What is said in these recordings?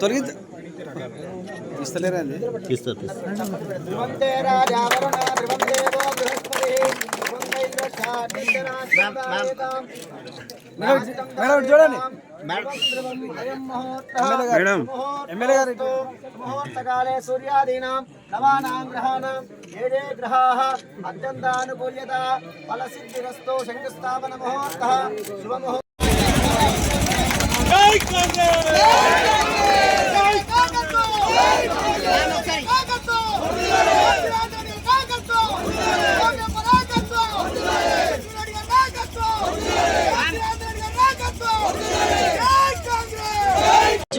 తొలగి ఇస్తలేరా అండి ఇస్తారు మేడం చూడండి. మేడం. ఎమ్మెల్యే గారు ఇటు. ముహూర్తకాలే సూర్యాదీనాం నవానాం గ్రహాణాం ఏ ఏ గ్రహాः అత్యంతానుకూల్యత ఫలసిద్ధిరస్తో శంకుస్థాపన ముహూర్తः. శుభముహూర్త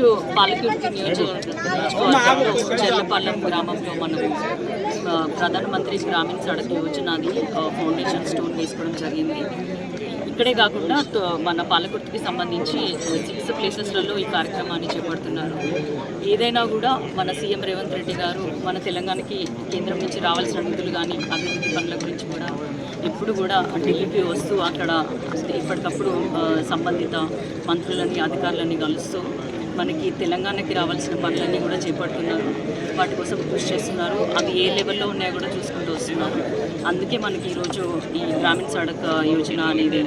ఈరోజు పాలకుర్తి నియోజకవర్గం చెర్లపాలెం గ్రామంలో మనం ప్రధానమంత్రి గ్రామీణ సడక్ యోజనది ఫౌండేషన్ స్టోన్ వేసుకోవడం జరిగింది. ఇక్కడే కాకుండా మన పాలకుర్తికి సంబంధించి సిక్స్ ప్లేసెస్లలో ఈ కార్యక్రమాన్ని చేపడుతున్నారు. ఏదైనా కూడా మన సీఎం రేవంత్ రెడ్డి గారు మన తెలంగాణకి కేంద్రం నుంచి రావాల్సిన నిధులు కానీ అభివృద్ధి పనుల గురించి కూడా ఎప్పుడు కూడా ఢిల్లీకి వస్తూ అక్కడ ఎప్పటికప్పుడు సంబంధిత మంత్రులని అధికారులని కలుస్తూ మనకి తెలంగాణకి రావాల్సిన పనులన్నీ కూడా చేపడుతున్నారు. వాటి కోసం కృషి చేస్తున్నారు. అవి ఏ లెవెల్లో ఉన్నాయో కూడా చూసుకుంటూ వస్తున్నారు. అందుకే మనకి ఈరోజు ఈ గ్రామీణ సడక్ యోజన అనేది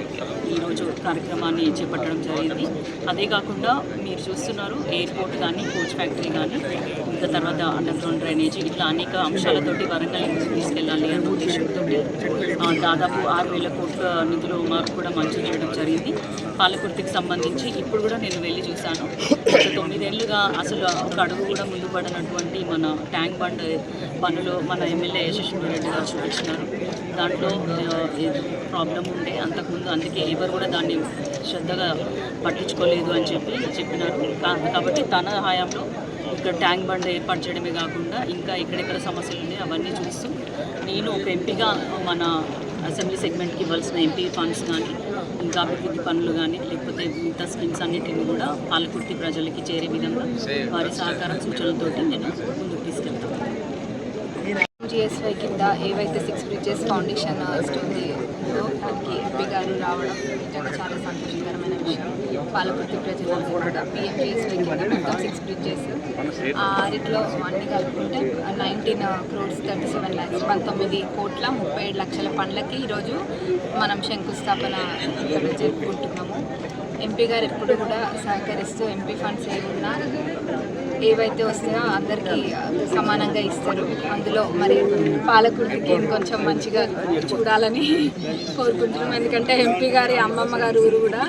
ఈరోజు కార్యక్రమాన్ని చేపట్టడం జరిగింది. అదే కాకుండా మీరు చూస్తున్నారు ఎయిర్పోర్ట్ కానీ కోచ్ ఫ్యాక్టరీ కానీ ఇంకా తర్వాత అండర్గ్రౌండ్ డ్రైనేజీ ఇట్లా అనేక అంశాలతోటి వరంగల్ తీసుకెళ్ళాలి అనే ఉద్దేశంతో దాదాపు ఆరు వేల కోట్ల నిధులు మాకు కూడా మంజూరు చేయడం జరిగింది. పాలకుర్తికి సంబంధించి ఇప్పుడు కూడా నేను వెళ్ళి చూశాను. గత తొమ్మిదేళ్ళుగా అసలు ఒక అడుగు కూడా ముందు పడినటువంటి మన ట్యాంక్ బండ్ పనులు మన ఎమ్మెల్యే యశస్వి రెడ్డి గారు చూపించినారు. దాంట్లో ప్రాబ్లం ఉండే అంతకుముందు అందుకే ఎవరు కూడా దాన్ని శ్రద్ధగా పట్టించుకోలేదు అని చెప్పి చెప్పినారు. కాబట్టి తన హయాంలో ఇక్కడ ట్యాంక్ బండ్ ఏర్పాటు చేయడమే కాకుండా ఇంకా ఎక్కడెక్కడ సమస్యలు ఉన్నాయి అవన్నీ చూస్తూ నేను ఒక ఎంపీగా మన అసెంబ్లీ సెగ్మెంట్కి ఇవ్వాల్సిన ఎంపీ ఫండ్స్ కానీ ఇంకా అభివృద్ధి పనులు కానీ లేకపోతే మిగతా స్కీమ్స్ అన్నింటిని కూడా పాలకుర్తి ప్రజలకి చేరే విధంగా వారి సహకారం సూచనలతోటి నేను ముందుకు తీసుకెళ్తాను. జిఎస్వై కింద ఏవైతే సిక్స్ బ్రిడ్జెస్ ఫౌండేషన్ స్టోరీ ఉందో దానికి ఎంపీ గారు రావడం నిజంగా చాలా సంతోషకరమైన విషయం. పాలకుర్తి ప్రజలందరూ కూడా పిఎంజిఎస్వై కింద మొత్తం సిక్స్ బ్రిడ్జెస్ ఆరిట్లో అన్ని కలుపుకుంటే fifteen crores thirty seven lakhs పంతొమ్మిది కోట్ల ముప్పై ఏడు లక్షల పనులకి ఈరోజు మనం శంకుస్థాపన ఇక్కడ జరుపుకుంటున్నాము. ఎంపీ గారు ఎప్పుడు కూడా సహకరిస్తూ ఎంపీ ఫండ్స్ ఏమున్నా ఏవైతే వస్తాయో అందరికీ సమానంగా ఇస్తారు. అందులో మరి పాలకుడికి కొంచెం మంచిగా చూడాలని కోరుకుంటున్నాం ఎందుకంటే ఎంపీ గారి అమ్మమ్మ గారు ఊరు కూడా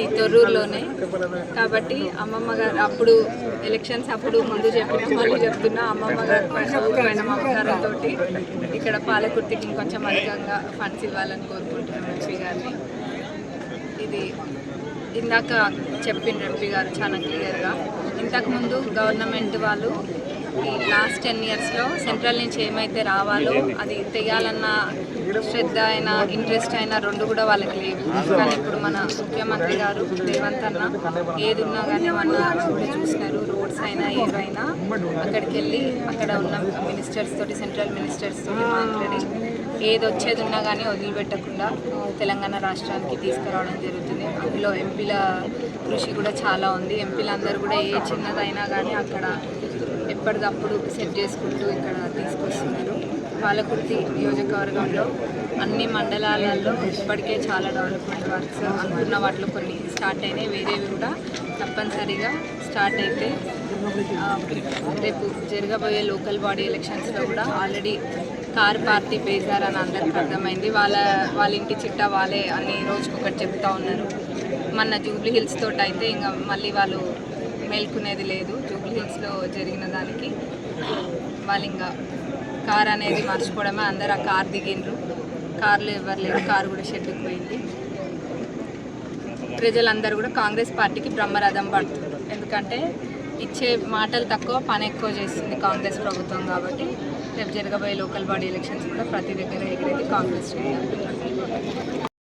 ఈ తొర్రూరులోనే. కాబట్టి అమ్మమ్మ గారు అప్పుడు ఎలక్షన్స్ అప్పుడు ముందు చెప్పిన మళ్ళీ చెప్తున్నా అమ్మమ్మ గారు పైన ఊరు ఇక్కడ పాలకుర్తికి ఇంకొంచెం అధికంగా ఫండ్స్ ఇవ్వాలని కోరుకుంటున్నాను ఎంపీ గారిని. ఇది ఇందాక చెప్పిండ్రు ఎంపీ గారు చాలా క్లియర్గా ఇంతకుముందు గవర్నమెంట్ వాళ్ళు లాస్ట్ టెన్ ఇయర్స్లో సెంట్రల్ నుంచి ఏమైతే రావాలో అది తెయాలన్న శ్రద్ధ అయినా ఇంట్రెస్ట్ అయినా రెండు కూడా వాళ్ళకి లేవు. కానీ ఇప్పుడు మన ముఖ్యమంత్రి గారు రేవంత్ అన్న ఏది ఉన్నా కానీ వాళ్ళు చూసినారు రోడ్స్ అయినా ఏవైనా అక్కడికి వెళ్ళి అక్కడ ఉన్న మినిస్టర్స్ తోటి సెంట్రల్ మినిస్టర్స్ తోటి మాట్లాడి ఏది వచ్చేది ఉన్నా కానీ వదిలిపెట్టకుండా తెలంగాణ రాష్ట్రానికి తీసుకురావడం జరుగుతుంది. అందులో ఎంపీల కృషి కూడా చాలా ఉంది. ఎంపీలందరూ కూడా ఏ చిన్నదైనా కానీ అక్కడ ఎప్పటికప్పుడు సెట్ చేసుకుంటూ ఇక్కడ తీసుకొస్తున్నారు. పాలకుర్తి నియోజకవర్గంలో అన్ని మండలాలలో ఇప్పటికే చాలా డెవలప్మెంట్ వర్క్స్ అనుకున్న వాటిలో కొన్ని స్టార్ట్ అయినాయి. వేరేవి కూడా తప్పనిసరిగా స్టార్ట్ అయితే రేపు జరగబోయే లోకల్ బాడీ ఎలక్షన్స్లో కూడా ఆల్రెడీ కార్ పార్టీ బేజార్ అని అందరికి అర్థమైంది. వాళ్ళ వాళ్ళ ఇంటి చిట్టా వాళ్ళే అని రోజుకొకటి చెప్తా ఉన్నారు. మన జూబ్లీ హిల్స్ తోటి అయితే ఇంకా మళ్ళీ వాళ్ళు మేల్కునేది లేదు. హిల్స్లో జరిగిన దానికి వాళ్ళు ఇంకా కార్ అనేది మర్చిపోవడమే అందరు ఆ కార్ దిగిండ్రు. కార్లు ఎవరు లేరు. కారు కూడా షెడ్కి పోయింది ప్రజలందరూ కూడా కాంగ్రెస్ పార్టీకి బ్రహ్మరథం పడుతున్నారు. ఎందుకంటే ఇచ్చే మాటలు తక్కువ పని ఎక్కువ చేస్తుంది కాంగ్రెస్ ప్రభుత్వం కాబట్టి రేపు జరగబోయే లోకల్ బాడీ ఎలక్షన్స్ కూడా ప్రతి దగ్గర ఎగిరేది కాంగ్రెస్.